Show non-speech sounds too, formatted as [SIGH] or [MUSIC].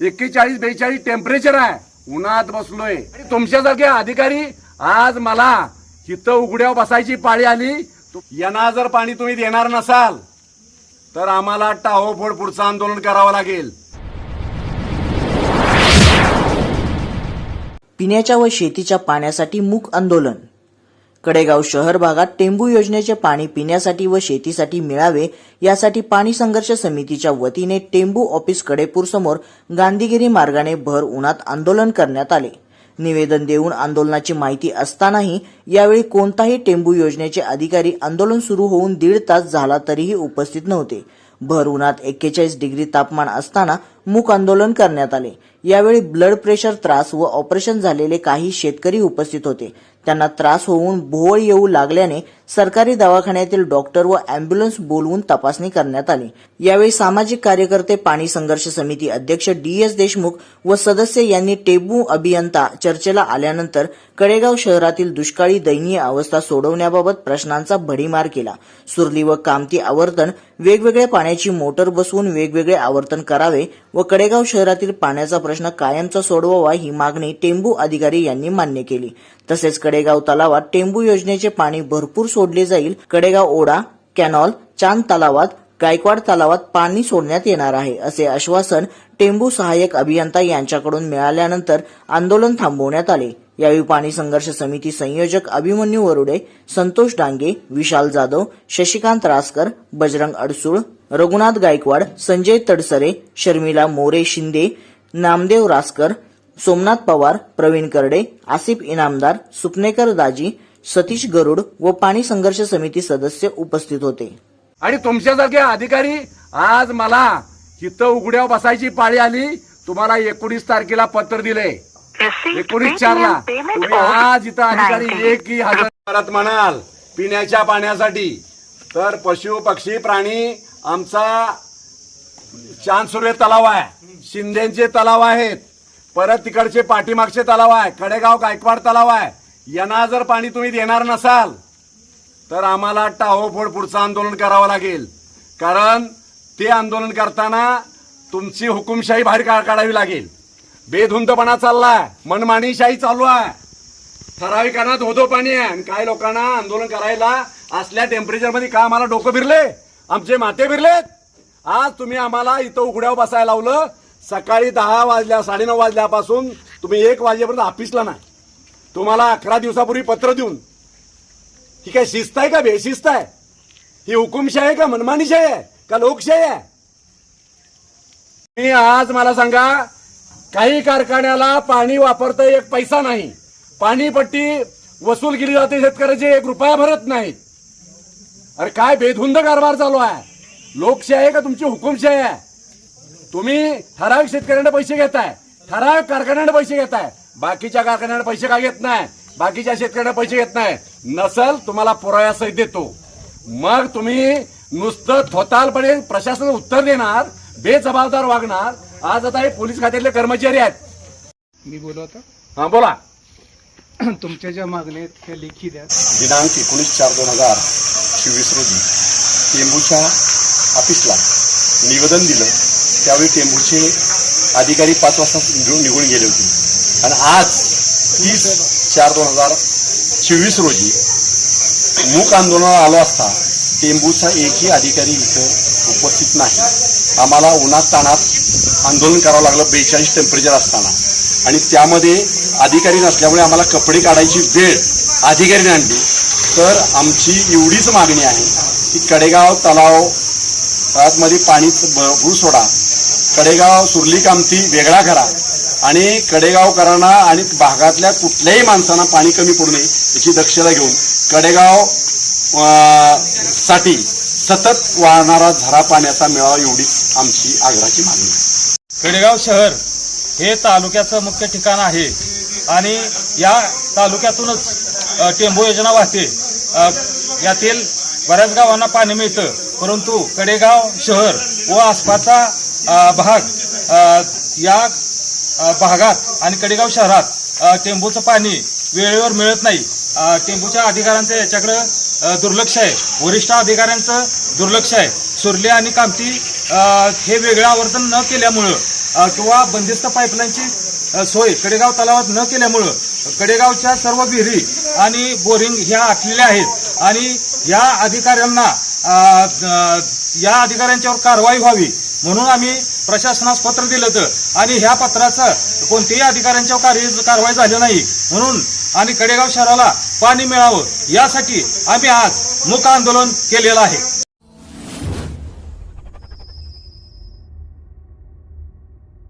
एक्केचाळीस बेचाळीस टेम्परेचर आहे. उन्हात बसलोय. आणि तुमच्यासारखे अधिकारी आज मला हिथं उघड्यावर बसायची पाळी आली. यांना जर पाणी तुम्ही देणार नसाल तर आम्हाला टाहोफोड पुढचं आंदोलन करावं लागेल. पिण्याच्या व शेतीच्या पाण्यासाठी मूक आंदोलन. कडेगाव शहर भागात टेंबू योजनेचे पाणी पिण्यासाठी व शेतीसाठी मिळावे यासाठी पाणी संघर्ष समितीच्या वतीने टेंबू ऑफिस कडेपूर समोर गांधीगिरी मार्गाने भर उन्हात आंदोलन करण्यात आले. निवेदन देऊन आंदोलनाची माहिती असतानाही यावेळी कोणताही टेंबू योजनेचे अधिकारी आंदोलन सुरू होऊन दीड तास झाला तरीही उपस्थित नव्हते. भर उन्हात एक्केचाळीस डिग्री तापमान असताना मूक आंदोलन करण्यात आले. यावेळी ब्लड प्रेशर त्रास व ऑपरेशन झालेले काही शेतकरी उपस्थित होते. त्यांना त्रास होऊन भोवळ येऊ लागल्याने सरकारी दवाखान्यातील डॉक्टर व अँब्युलन्स बोलवून तपासणी करण्यात आली. यावेळी सामाजिक कार्यकर्ते पाणी संघर्ष समिती अध्यक्ष डी एस देशमुख व सदस्य यांनी टेबू अभियंता चर्चेला आल्यानंतर कडेगाव शहरातील दुष्काळी दयनीय अवस्था सोडवण्याबाबत प्रश्नांचा भडीमार केला. सुरली व कामती आवर्तन वेगवेगळ्या पाण्याची मोटर बसवून वेगवेगळे आवर्तन करावे व कडेगाव शहरातील पाण्याचा प्रश्न कायमचा सोडवावा ही मागणी टेंबू अधिकारी यांनी मान्य केली. तसेच कडेगाव तलावात टेंबू योजनेचे पाणी भरपूर सोडले जाईल. कडेगाव ओढा कॅनॉल चांद तलावात गायकवाड तलावात पाणी सोडण्यात येणार आहे असे आश्वासन टेंबू सहाय्यक अभियंता यांच्याकडून मिळाल्यानंतर आंदोलन थांबवण्यात आले. यावेळी पाणी संघर्ष समिती संयोजक अभिमन्यू वरुडे संतोष डांगे विशाल जाधव शशिकांत रासकर बजरंग अडसूळ रघुनाथ गायकवाड संजय तडसरे शर्मिला मोरे शिंदे नामदेव रासकर सोमनाथ पवार प्रवीण करडे आसिफ इनामदार सुपनेकर दाजी सतीश गरुड व पाणी संघर्ष समिती सदस्य उपस्थित होते. आणि तुमच्यासारखे अधिकारी आज मला इथं उघड्यावर बसायची पाळी आली. तुम्हाला एकोणीस तारखेला पत्र दिले. एकोणीस चार ला तुम्ही आज इथं अधिकारी एकही हजर परत म्हणाल पिण्याच्या पाण्यासाठी. तर पशु पक्षी प्राणी आमचा चांदसुर्वे तलाव आहे. शिंदेचे तलाव आहेत. परत तिकडचे पाठीमागचे तलाव आहे. कडेगाव गायकवाड तलाव आहे. यांना जर पाणी तुम्ही देणार नसाल तर आम्हाला टाहोफोड पुढचं आंदोलन करावं लागेल. कारण ते आंदोलन करताना तुमची हुकुमशाही बाहेर का- काढावी लागेल. बेधुंदपणा चाललाय मनमानीशाही चालू आहे. ठराविकांना धोधो पाणी आहे आणि काही लोकांना आंदोलन करायला असल्या टेम्परेचरमध्ये का आम्हाला डोकं फिरले? आमचे माते फिरलेत. आज तुम्ही आम्हाला इथं उघड्यावर बसायला लावलं. सकाळी दहा वाजल्या साडेनऊ वाजल्यापासून तुम्ही एक वाजेपर्यंत ऑफिसला नाही. तुम्हाला अकरा दिवसापूर्वी पत्र देऊन. ही काय शिस्त आहे का बेशिस्त आहे? ही हुकुमशाही आहे का मनमानीशाही आहे? का लोकशाही आहे? तुम्ही आज मला सांगा काही कारखान्याला पाणी वापरता एक पैसा नाही. पाणीपट्टी वसूल केली जाते शेतकऱ्याची एक रुपया भरत नाहीत. अरे काय बेधुंद कारभार चालू आहे? लोकशाही आहे का तुमची? हुकुमशाही आहे. तुम्ही ठराविक शेतकऱ्यांना पैसे घेताय. ठराविक कारखान्यांना पैसे घेताय. बाकीच्या कारखान्यांना पैसे का घेत नाही? बाकीच्या शेतकऱ्यांना पैसे घेत नाही. नसल तुम्हाला पुराव्यासहित देतो. मग तुम्ही नुसतं थोतालपणे प्रशासन उत्तर देणार बेजबाबदार वागणार. आज आता हे पोलीस खात्यातले कर्मचारी आहेत. मी बोलू आता हा बोला. [CLEARS THROAT] तुमच्या ज्या मागण्या आहेत त्या लेखी द्या. दिनांक एकोणीस चार दोन हजार चोवीस रोजी टेंबूच्या ऑफिसला निवेदन दिलं. त्यावेळी टेंबूचे अधिकारी पाच वाजता निघून निघून गेले होते. आणि आज तीस चार दोन हजार चोवीस रोजी मूक आंदोलनाला आलो असता टेंबूचा एकही अधिकारी इथं उपस्थित नाही. आम्हाला उन्हात ताणात आंदोलन करावं लागलं बेचाळीस टेम्परेचर असताना. आणि त्यामध्ये अधिकारी नसल्यामुळे आम्हाला कपडे काढायची वेळ अधिकारीने आणली. तर आमची एवढीच मागणी आहे की कडेगाव तलावमध्ये पाणी भरू सोडा कडेगाव सुरली कामती वेगळा करा आणि कडेगावकरांना आणि भागातल्या कुठल्याही माणसांना पाणी कमी पडू नये याची दक्षता घेऊन कडेगावसाठी सतत वाहणारा झरा पाण्याचा मिळावा एवढीच आमची आग्रहाची मागणी आहे. कडेगाव शहर हे तालुक्याचं मुख्य ठिकाण आहे आणि या तालुक्यातूनच टेंबू योजना वाहते. यातील बऱ्याच गावांना पाणी मिळतं परंतु कडेगाव शहर व आसपासचा भाग या भागात आणि कडेगाव शहरात टेंबूचं पाणी वेळेवर मिळत नाही. टेंबूच्या अधिकाऱ्यांचं याच्याकडं दुर्लक्ष आहे. वरिष्ठ अधिकाऱ्यांचं दुर्लक्ष आहे. सुरले आणि कामती हे वेगळं आवर्तन न केल्यामुळं किंवा बंदिस्त पाईपलाईनची सोय कडेगाव तलावात न केल्यामुळं कडेगावच्या सर्व विहिरी आणि बोरिंग ह्या आटलेल्या आहेत. आणि या अधिकाऱ्यांना या अधिकाऱ्यांच्यावर कारवाई व्हावी. म्हणून आम्ही प्रशासनास पत्र दिलं होतं. आणि ह्या पत्राचं कोणत्याही अधिकाऱ्यांच्या कार्य कारवाई झाली नाही. म्हणून आणि कडेगाव शहराला पाणी मिळावं. यासाठी आम्ही आज मुक आंदोलन केलेलं आहे.